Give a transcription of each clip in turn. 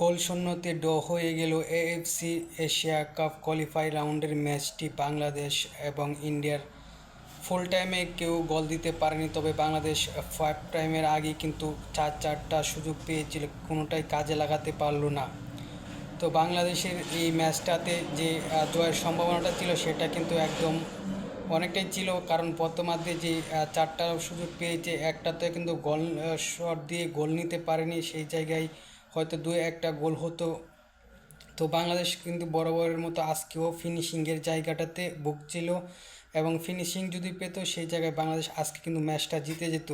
গোল শূন্যতে ড হয়ে গেল এএফসি এশিয়া কাপ কোয়ালিফাই রাউন্ডের ম্যাচটি বাংলাদেশ এবং ইন্ডিয়ার ফুল টাইমে কেউ গোল দিতে পারেনি, তবে বাংলাদেশ ফাইভ টাইমের আগে কিন্তু চার চারটা সুযোগ পেয়েছিল, কোনোটাই কাজে লাগাতে পারল না। তো বাংলাদেশের এই ম্যাচটাতে যে জয়ের সম্ভাবনাটা ছিল সেটা কিন্তু একদম অনেকটাই ছিল, কারণ প্রথমার্ধে যে চারটা সুযোগ পেয়েছে, একটাতে কিন্তু গোল শট দিয়ে গোল নিতে পারেনি, সেই জায়গায় হয়তো দু একটা গোল হতো। তো বাংলাদেশ কিন্তু বরাবরের মতো আজকেও ফিনিশিংয়ের জায়গাটাতে ভুগছিল এবং ফিনিশিং যদি পেত সেই জায়গায় বাংলাদেশ আজকে কিন্তু ম্যাচটা জিতে যেত।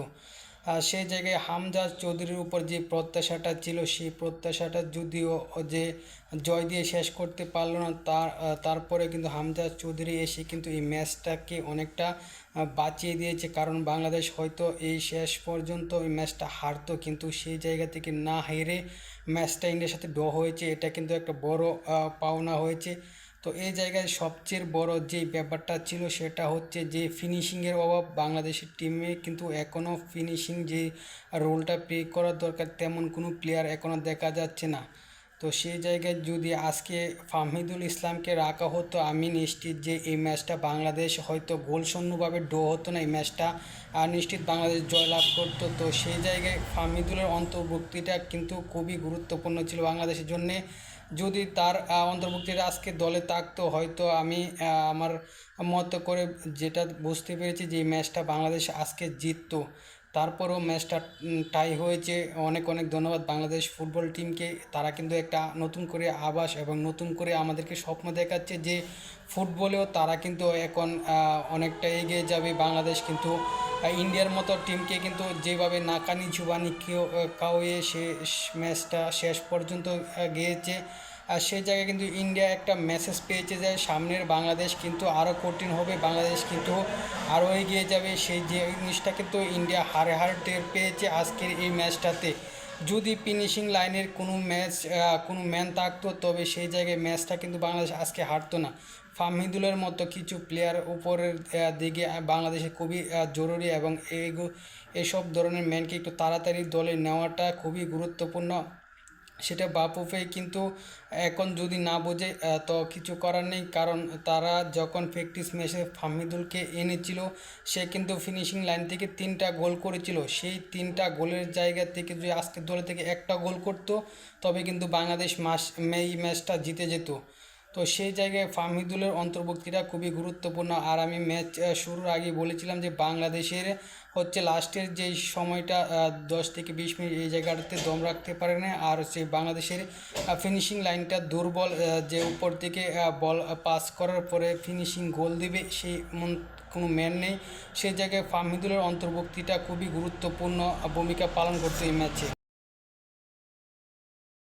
সেই জায়গায় হামজা চৌধুরীর উপর যে প্রত্যাশাটা ছিল, সেই প্রত্যাশাটা যদিও যে জয় দিয়ে শেষ করতে পারল না, তার, তারপরে কিন্তু হামজা চৌধুরী এসে কিন্তু এই ম্যাচটাকে অনেকটা বাঁচিয়ে দিয়েছে। কারণ বাংলাদেশ হয়তো এই শেষ পর্যন্ত এই ম্যাচটা হারতো, কিন্তু সেই জায়গা থেকে না হেরে ম্যাচটা ইন্ডিয়ার সাথে ড হয়েছে। এটা কিন্তু একটা বড় পাওনা হয়েছে। তো এই জায়গায় সবচেয়ে বড় যে ব্যাপারটা ছিল সেটা হচ্ছে যে ফিনিশিংয়ের অভাব বাংলাদেশের টিমে কিন্তু এখনও ফিনিশিং যে রোলটা প্লে করার দরকার তেমন কোনো প্লেয়ার এখনও দেখা যাচ্ছে না। তো সেই জায়গায় যদি আজকে ফাহমিদুল ইসলামকে রাখা হতো, আমি নিশ্চিত যে এই ম্যাচটা বাংলাদেশ হয়তো গোলশূন্যভাবে ডো হতো না এই ম্যাচটা আর নিশ্চিত বাংলাদেশ জয়লাভ করতো। তো সেই জায়গায় ফাহমিদুলের অন্তর্ভুক্তিটা কিন্তু খুবই গুরুত্বপূর্ণ ছিল বাংলাদেশের জন্যে। যদি তার আহ, আজকে দলে থাকতো হয়তো আমি আমার মতো করে যেটা বুঝতে পেরেছি যে এই ম্যাচটা বাংলাদেশ আজকে জিততো। তারপরেও ম্যাচটা টাই হয়েছে। অনেক অনেক ধন্যবাদ বাংলাদেশ ফুটবল টিমকে তারা কিন্তু একটা নতুন করে আবাস এবং নতুন করে আমাদেরকে স্বপ্ন দেখাচ্ছে যে ফুটবলেও তারা কিন্তু এখন অনেকটা এগিয়ে যাবে। বাংলাদেশ কিন্তু ইন্ডিয়ার মতো টিমকে কিন্তু যেভাবে নাকানি কেউ কাউয়ে সে ম্যাচটা শেষ পর্যন্ত গিয়েছে। সেই জায়গায় কিন্তু ইন্ডিয়া একটা মেসেজ পেয়েছে যে সামনের বাংলাদেশ কিন্তু আরও কঠিন হবে, বাংলাদেশ কিন্তু আরও এগিয়ে যাবে। সেই যে জিনিসটা কিন্তু ইন্ডিয়া হারে হারে টের পেয়েছে আজকের এই ম্যাচটাতে। যদি ফিনিশিং লাইনের কোনো ম্যাচ কোনো ম্যান থাকতো, তবে সেই জায়গায় ম্যাচটা কিন্তু বাংলাদেশ আজকে হারতো না। ফাহমিদুলের মতো কিছু প্লেয়ার উপরের দিকে বাংলাদেশে খুবই জরুরি এবং এইগু এসব ধরনের ম্যানকে একটু তাড়াতাড়ি দলে নেওয়াটা খুবই গুরুত্বপূর্ণ। সেটা বাপুফে কিন্তু এখন যদি না বোঝে তো কিছু করার নেই। কারণ তারা যখন প্র্যাকটিস ম্যাচে ফাহমিদুলকে এনেছিল, সে কিন্তু ফিনিশিং লাইন থেকে তিনটা গোল করেছিল। সেই তিনটা গোলের জায়গা থেকে যদি আজকের দলে থেকে একটা গোল করতো, তবে কিন্তু বাংলাদেশ মাস, এই ম্যাচটা জিতে যেত। তো সেই জায়গায় ফাহমিদুলের অন্তর্ভুক্তিটা খুবই গুরুত্বপূর্ণ। আর আমি ম্যাচ শুরুর আগে বলেছিলাম যে বাংলাদেশের হচ্ছে লাস্টের যে সময়টা দশ থেকে বিশ মিনিট এই জায়গাটাতে দম রাখতে পারে না। আর সেই বাংলাদেশের ফিনিশিং লাইনটা দুর্বল যে উপর থেকে বল পাস করার পরে ফিনিশিং গোল দেবে সেই কোনো ম্যান নেই। সেই জায়গায় ফাহমিদুলের অন্তর্ভুক্তিটা খুবই গুরুত্বপূর্ণ ভূমিকা পালন করতো এই ম্যাচে।